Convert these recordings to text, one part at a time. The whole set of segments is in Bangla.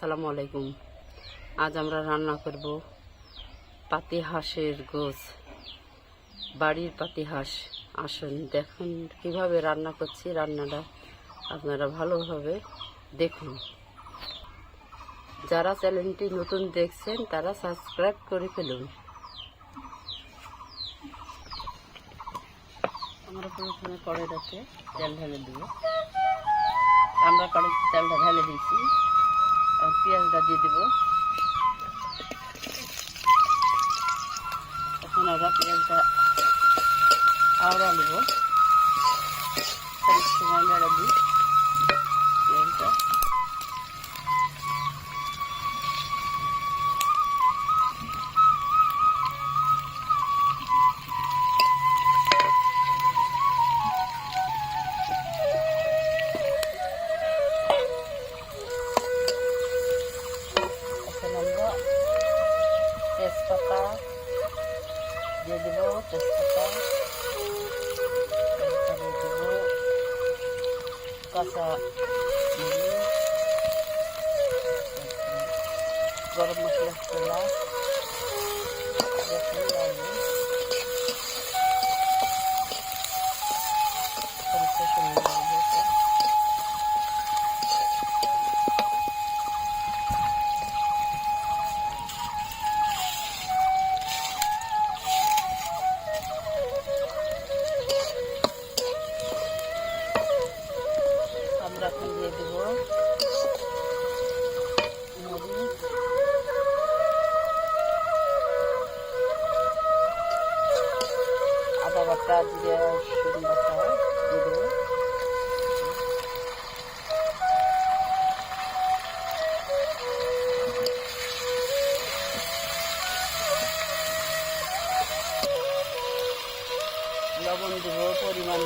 আসসালামু আলাইকুম। আজ আমরা রান্না করব পাতি হাঁসের গোছ বাড়ির পাতি হাঁস আসুন, দেখুন কীভাবে রান্না করছি, রান্নাটা আপনারা ভালোভাবে দেখুন। যারা চ্যানেলটি নতুন দেখছেন, তারা সাবস্ক্রাইব করে ফেলুন। আমরা প্রথমে কড়াইটাতে তেল ঢেলে দেবো। আমরা কড়াই তেলটা ঢেলে দিয়েছি। পেঁয়াজটা দিয়ে দেব। এখন আমরা পেঁয়াজটা আওড়া নেব তেজপাতা দিয়ে দেবো তেজপাতা তারপরে দেবো কাঁচা মরিচ গরম মশলা খোলা দেখুন লাগবে খানিকটা জিরে রসুন বাটা দিয়ে দেবো লবণ দেবো পরিমাণ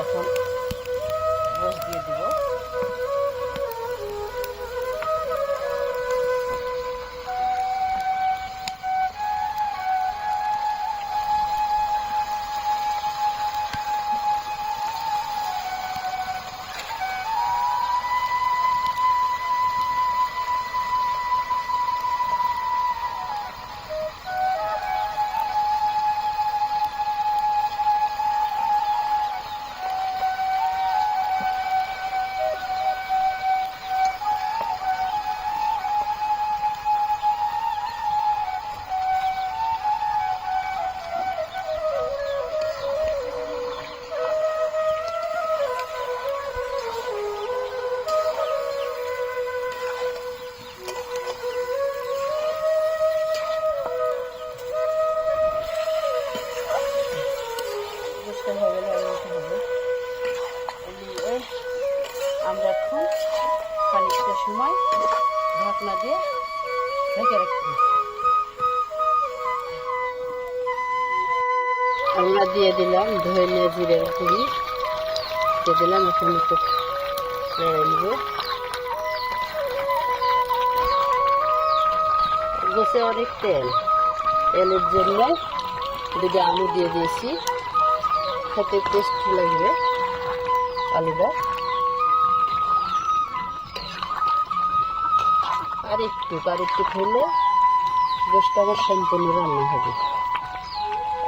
এখন রোজ দিয়ে দিব। সময় ঢাকনা দিয়ে ঢেকে রাখব আমরা দিয়ে দিলাম ধনে জিরের গুঁড়ি। দিয়ে দিলাম এখন একটু নেড়ে নেবে গোছে তেল। তেলের জন্য দুটো আলু দিয়ে দিয়েছি। খেতে টেস্ট লাগবে। আলুটা। আর একটু আর একটু খেলে গোষ্ঠ আমার সম্পূর্ণ রান্না হবে।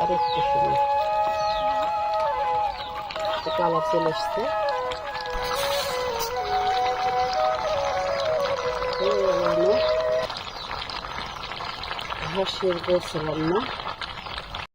আর একটু সময় কালার চলে আসছে। হাঁসের গোছ রান্না।